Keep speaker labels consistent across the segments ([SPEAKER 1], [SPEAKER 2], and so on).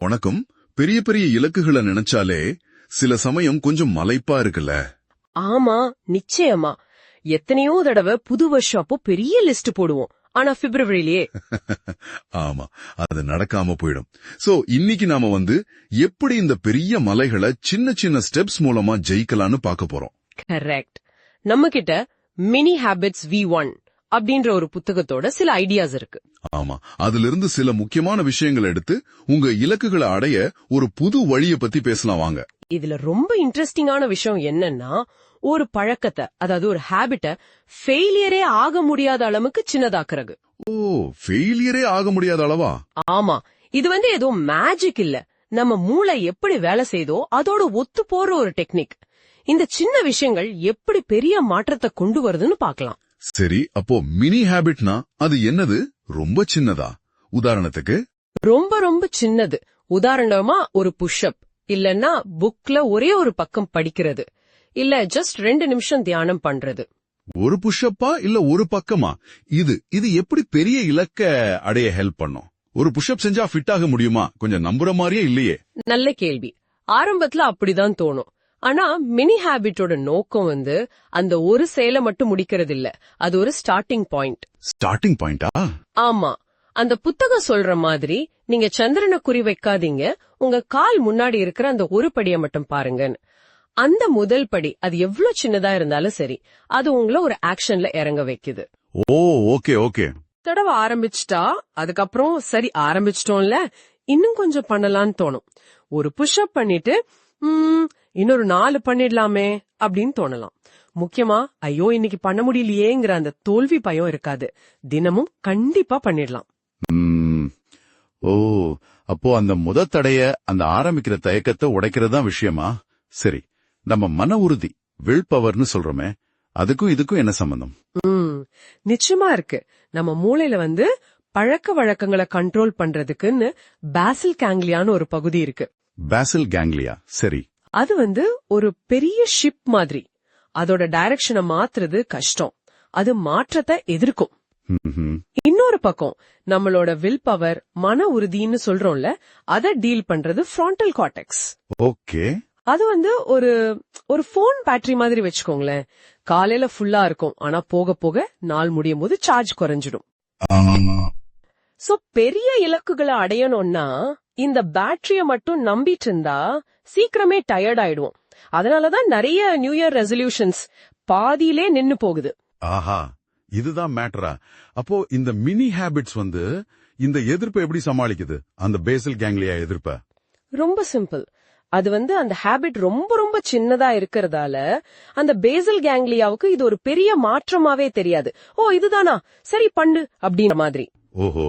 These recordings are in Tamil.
[SPEAKER 1] வணக்கம். பெரிய பெரிய இலக்குகளை நினைச்சாலே சில சமயம் கொஞ்சம் மலைப்பா இருக்குல்ல?
[SPEAKER 2] ஆமா நிச்சயமா. எத்தனையோ தடவை புது வருஷம் அப்போ பெரிய லிஸ்ட் போடுவோம். ஆனா பிப்ரவரியிலேயே.
[SPEAKER 1] ஆமா அது நடக்காம போயிடும். சோ இன்னைக்கு நாம வந்து எப்படி இந்த பெரிய மலைகளை சின்ன சின்ன ஸ்டெப்ஸ் மூலமா ஜெயிக்கலாம்னு பார்க்க போறோம்.
[SPEAKER 2] கரெக்ட் நம்ம கிட்ட மினி ஹேபிட்ஸ் வி ஒன் அப்படின்ற ஒரு புத்தகத்தோட சில ஐடியாஸ் இருக்கு.
[SPEAKER 1] ஆமா. அதுல இருந்து சில முக்கியமான விஷயங்களை எடுத்து உங்க இலக்குகளை அடைய ஒரு புது வழிய பத்தி பேசலாம் வாங்க.
[SPEAKER 2] இதுல ரொம்ப இன்ட்ரெஸ்டிங்கான விஷயம் என்னன்னா ஒரு பழக்கத்தை அதாவது ஒரு ஹேபிட்ட ஃபெயிலியரே ஆக முடியாத அளவுக்கு சின்னதாக்குறது.
[SPEAKER 1] ஓ ஃபெயிலியரே ஆக முடியாத அளவா?
[SPEAKER 2] ஆமா. இது வந்து ஏதோ மேஜிக் இல்ல. நம்ம மூளை எப்படி வேலை செய்தோ அதோட ஒத்து போற ஒரு டெக்னிக் இந்த சின்ன விஷயங்கள் எப்படி பெரிய மாற்றத்தை கொண்டு வருதுன்னு பார்க்கலாம்.
[SPEAKER 1] சரி அப்போ மினி ஹேபிட்னா அது என்னது? ரொம்ப சின்னதா? உதாரணத்துக்கு.
[SPEAKER 2] ரொம்ப ரொம்ப சின்னது. உதாரணமா ஒரு புஷ்அப் இல்லன்னா புக்ல ஒரே ஒரு பக்கம் படிக்கிறது இல்ல ஜஸ்ட் ரெண்டு நிமிஷம் தியானம் பண்றது.
[SPEAKER 1] ஒரு புஷ்அப்பா இல்ல ஒரு பக்கமா? இது இது எப்படி பெரிய இலக்க அடைய ஹெல்ப் பண்ணும்? ஒரு புஷ்அப் செஞ்சா ஃபிட் ஆக முடியுமா? கொஞ்சம் நம்புற மாதிரியே இல்லையே.
[SPEAKER 2] நல்ல கேள்வி. ஆரம்பத்துல அப்படிதான் தோணும். ஆனா மினி ஹேபிட்டோட நோக்கம் வந்து அந்த ஒரு செயலை மட்டும் முடிக்கிறது இல்ல அது ஒரு ஸ்டார்டிங் பாயிண்ட்
[SPEAKER 1] ஸ்டார்டிங் பாயிண்டா
[SPEAKER 2] ஆமா. அந்த புத்தகம் சொல்ற மாதிரி நீங்க சந்திரனை குறி வைக்காதீங்க. உங்க கால் முன்னாடி இருக்கிற அந்த ஒரு படியை மட்டும் பாருங்கன்னு. அந்த முதல் படி அது எவ்வளவு சின்னதா இருந்தாலும் சரி அது உங்களை ஒரு ஆக்ஷன்ல இறங்க வைக்குது.
[SPEAKER 1] Oh okay okay.
[SPEAKER 2] தடவை ஆரம்பிச்சிட்டா அதுக்கப்புறம் சரி ஆரம்பிச்சிட்டோம்ல இன்னும் கொஞ்சம் பண்ணலாம்னு தோணும். ஒரு புஷ்அப் பண்ணிட்டு இன்னொரு நாலு பண்ணிடலாமே அப்படின்னு தோணலாம். முக்கியமா ஐயோ இன்னைக்கு பண்ண முடியலையேங்கிற அந்த தோல்வி பயம் இருக்காது. தினமும் கண்டிப்பா பண்ணிடலாம்.
[SPEAKER 3] ம். ஓ அப்போ அந்த முத தடைய அந்த ஆரம்பிக்கிற தயக்கத்தை உடைக்கிறது தான் விஷயமா? சரி நம்ம மன உறுதி வில் பவர்னு சொல்றோமே அதுக்கும் இதுக்கும் என்ன சம்பந்தம்?
[SPEAKER 2] ம். நிச்சயமா இருக்கு. நம்ம மூளையில வந்து பழக்க வழக்கங்களை கண்ட்ரோல் பண்றதுக்குன்னு பாசில் கேங்லியான்னு ஒரு பகுதி இருக்கு.
[SPEAKER 3] பாசில் கேங்லியா சரி.
[SPEAKER 2] அது வந்து ஒரு பெரிய ஷிப் மாதிரி. அதோட டைரக்ஷனை மாத்துறது கஷ்டம். அது மாற்றத்தை எதிர்க்கும். இன்னொரு பக்கம் நம்மளோட வில் பவர் மன உறுதின்னு சொல்றோம்ல அத டீல் பண்றது ஃப்ரான்டல் கார்டெக்ஸ்
[SPEAKER 3] ஓகே.
[SPEAKER 2] அது வந்து ஒரு ஒரு போன் பேட்டரி மாதிரி வச்சுக்கோங்களேன். காலையில ஃபுல்லா இருக்கும். ஆனா போக போக நாள் முடியும் போது சார்ஜ் குறைஞ்சிடும். சோ பெரிய இலக்குகளை அடையணும்னா இந்த பேட்டரிய மட்டும் நம்பிட்டு இருந்தா சீக்கிரமே டயர்ட் ஆயிடுவோம். அதனாலதான் நிறைய நியூ இயர் ரெசல்யூஷன்ஸ் பாதியிலே நின்னு போகுது.
[SPEAKER 1] ஆஹா இதுதான் மேட்டரா அப்போ இந்த மினி ஹேபிட்ஸ் வந்து இந்த எதிர்ப்பை எப்படி சமாளிக்குது? அந்த பேசல் கேங்லியா எதிர்ப்ப?
[SPEAKER 2] ரொம்ப சிம்பிள் அது வந்து அந்த ஹேபிட் ரொம்ப ரொம்ப சின்னதா இருக்கறதால அந்த பேசல் கேங்லியாவுக்கு இது ஒரு பெரிய மாற்றமாவே தெரியாது. ஓ இதுதானா? சரி பண்ணு அப்படின்ற மாதிரி.
[SPEAKER 1] ஓஹோ.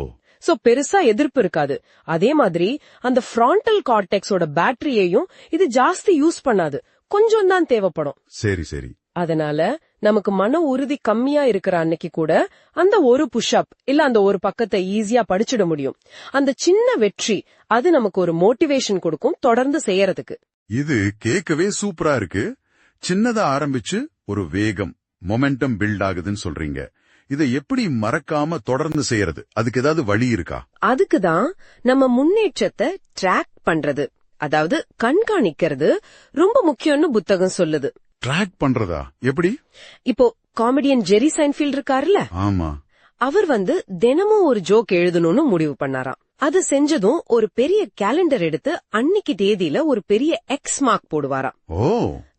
[SPEAKER 2] சோ பெருசா எதிர்ப்பு இருக்காது. அதே மாதிரி அந்த ஃப்ரான்டல் கார்டெக்ஸோட பேட்டரியையும் இது ஜாஸ்தி யூஸ் பண்ணாது. கொஞ்சம் தான் தேவைப்படும்.
[SPEAKER 1] சரி சரி.
[SPEAKER 2] அதனால நமக்கு மன உறுதி கம்மியா இருக்கிற அன்னைக்கு கூட அந்த ஒரு புஷ்அப் இல்ல அந்த ஒரு பக்கத்தை ஈஸியா படிச்சிட முடியும். அந்த சின்ன வெற்றி அது நமக்கு ஒரு மோட்டிவேஷன் கொடுக்கும் தொடர்ந்து செய்யறதுக்கு.
[SPEAKER 1] இது கேட்கவே சூப்பரா இருக்கு. சின்னதா ஆரம்பிச்சு ஒரு வேகம் மொமெண்டம் பில்ட் ஆகுதுன்னு சொல்றீங்க. இதை எப்படி மறக்காம தொடர்ந்து செய்யறது? அதுக்கு ஏதாவது வழி இருக்கா?
[SPEAKER 2] அதுக்கு தான் நம்ம முன்னேற்றத்தை ட்ராக் பண்றது. அதாவது கண்காணிக்கிறது ரொம்ப முக்கியம்னு புத்தகம் சொல்லுது.
[SPEAKER 1] ட்ராக் பண்றதா? எப்படி?
[SPEAKER 2] இப்போ காமெடியன் ஜெரி சைன்ஃபீல்ட் இருக்காருல்ல?
[SPEAKER 1] ஆமா.
[SPEAKER 2] அவர் வந்து தினமும் ஒரு ஜோக் எழுதணும்னு முடிவு பண்ணாராம். அது செஞ்சதும் ஒரு பெரிய கேலண்டர் எடுத்து அன்னைக்கு தேதியில ஒரு பெரிய எக்ஸ் மார்க் போடுவாராம்.
[SPEAKER 1] ஓ.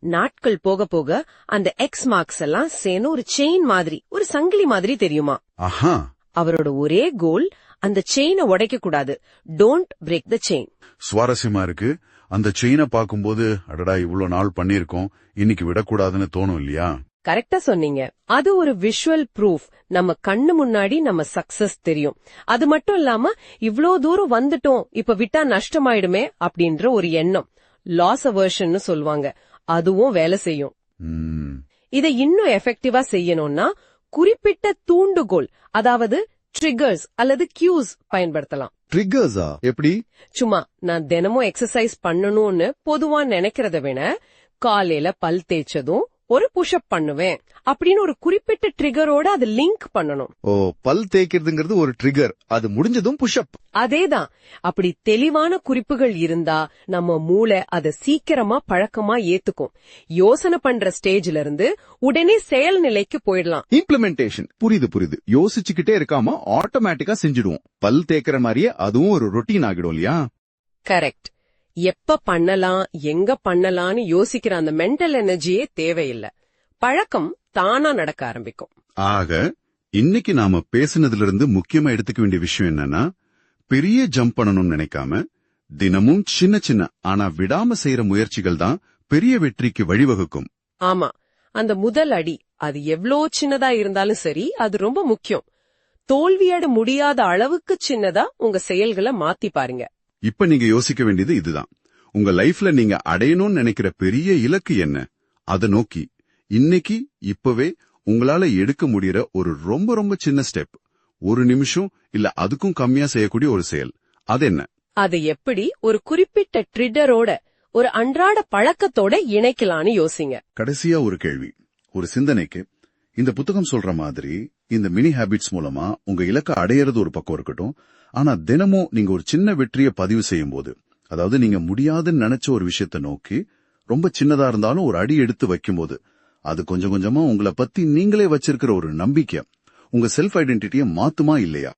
[SPEAKER 2] நாட்கள் போக போக அந்த எக்ஸ் மார்க்ஸ் எல்லாம் சேர்ந்து ஒரு செயின் மாதிரி ஒரு சங்கிலி மாதிரி தெரியுமா?
[SPEAKER 1] ஆஹா.
[SPEAKER 2] அவரோட ஒரே கோல் அந்த செயினை உடைக்க கூடாது. டோன்ட் பிரேக் த செயின்
[SPEAKER 1] சுவாரஸ்யமா இருக்கு. அந்த செயினை பார்க்கும்போது அடடா இவ்ளோ நாள் பண்ணிருக்கோம் இன்னைக்கு விடக்கூடாதுன்னு தோணும் இல்லையா?
[SPEAKER 2] கரெக்டா சொன்னீங்க. அது ஒரு விஷுவல் ப்ரூஃப் நம்ம கண்ணு முன்னாடி நம்ம சக்சஸ் தெரியும். அது மட்டும் இல்லாம இவ்ளோ தூரம் வந்துட்டோம் இப்ப விட்டா நஷ்டமாயிடுமே அப்படின்ற ஒரு எண்ணம். லாஸ் அவர்ஷன் சொல்லுவாங்க. அதுவும் வேலை செய்யும். இதை இன்னும் எஃபெக்டிவா செய்யணும்னா குறிப்பிட்ட தூண்டுகோல் அதாவது ட்ரிகர்ஸ் அல்லது கியூஸ் பயன்படுத்தலாம்.
[SPEAKER 3] ட்ரிகர்ஸா எப்படி?
[SPEAKER 2] சும்மா நான் தினமும் எக்ஸசைஸ் பண்ணணும்னு பொதுவா நினைக்கிறத விட காலையில பல் தேய்ச்சதும் ஒரு புஷ்அப் பண்ணுவேன். அப்படின்னு ஒரு குறிப்பிட்ட ட்ரிகரோட அது லிங்க் பண்ணணும்.
[SPEAKER 4] ஓ பல் தேய்க்கிறதுங்கிறது ஒரு ட்ரிகர் அது முடிஞ்சதும் புஷ்அப்
[SPEAKER 2] அதேதான். அப்படி தெளிவான குறிப்புகள் இருந்தா நம்ம மூளை அதை சீக்கிரமா பழக்கமா ஏத்துக்கும். யோசனை பண்ற ஸ்டேஜ்ல இருந்து உடனே செயல் நிலைக்கு போயிடலாம்.
[SPEAKER 4] இம்ப்ளிமெண்டேஷன் புரியுது புரியுது. யோசிச்சுக்கிட்டே இருக்காம ஆட்டோமேட்டிக்கா செஞ்சுடுவோம். பல் தேய்க்கிற மாதிரியே அதுவும் ஒரு ரொட்டீன் ஆகிடும் இல்லையா?
[SPEAKER 2] கரெக்ட் எப்ப பண்ணலாம் எங்க பண்ணலாம்னு யோசிக்கிற அந்த மென்டல் எனர்ஜியே தேவையில்லை. பழக்கம் தானா நடக்க ஆரம்பிக்கும்.
[SPEAKER 1] ஆக இன்னைக்கு நாம பேசுனதுல இருந்து முக்கியமா எடுத்துக்க வேண்டிய விஷயம் என்னன்னா பெரிய ஜம்ப் பண்ணணும்னு நினைக்காம தினமும் சின்ன சின்ன ஆனா விடாம செய்யற முயற்சிகள் தான் பெரிய வெற்றிக்கு வழிவகுக்கும்.
[SPEAKER 2] ஆமா. அந்த முதல் அடி அது எவ்ளோ சின்னதா இருந்தாலும் சரி அது ரொம்ப முக்கியம். தோல்வியட முடியாத அளவுக்கு சின்னதா உங்க செயல்களை மாத்தி பாருங்க.
[SPEAKER 1] இப்ப நீங்க யோசிக்க வேண்டியது இதுதான். உங்க லைஃப்ல நீங்க அடையணும்னு நினைக்கிற பெரிய இலக்கு என்ன? அதை நோக்கி. இன்னைக்கு இப்பவே உங்களால எடுக்க முடியற ஒரு ரொம்ப ரொம்ப சின்ன ஸ்டெப் ஒரு நிமிஷம் இல்ல அதுக்கும் கம்மியா செய்யக்கூடிய ஒரு செயல். அது என்ன?
[SPEAKER 2] அதை எப்படி ஒரு குறிப்பிட்ட ட்ரிட்டரோட ஒரு அன்றாட பழக்கத்தோட இணைக்கலாம்னு யோசிங்க.
[SPEAKER 1] கடைசியா ஒரு கேள்வி. ஒரு சிந்தனைக்கு இந்த புத்தகம் சொல்ற மாதிரி இந்த மினி ஹாபிட்ஸ் மூலமா உங்க இலக்கை அடையிறது ஒரு பக்கம் இருக்கட்டும் ஆனா தினமும் நீங்க ஒரு சின்ன வெற்றியை பதிவு செய்யும் போது அதாவது நீங்க முடியாதுன்னு நினைச்ச ஒரு விஷயத்தை நோக்கி ரொம்ப சின்னதா இருந்தாலும் ஒரு அடி எடுத்து வைக்கும்போது அது கொஞ்சம் கொஞ்சமா உங்களை பத்தி நீங்களே வச்சிருக்கிற ஒரு நம்பிக்கை உங்க செல்ஃப் ஐடென்டிட்டியை மாத்துமா இல்லையா?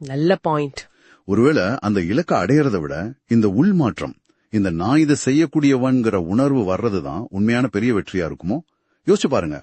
[SPEAKER 2] நல்ல பாயிண்ட்
[SPEAKER 1] ஒருவேளை அந்த இலக்கை அடையறத விட இந்த உள்மாற்றம் இந்த நான் இதை செய்யக்கூடியவன்கிற உணர்வு வர்றதுதான் உண்மையான பெரிய வெற்றியா இருக்குமோ? யோசிச்சு பாருங்க.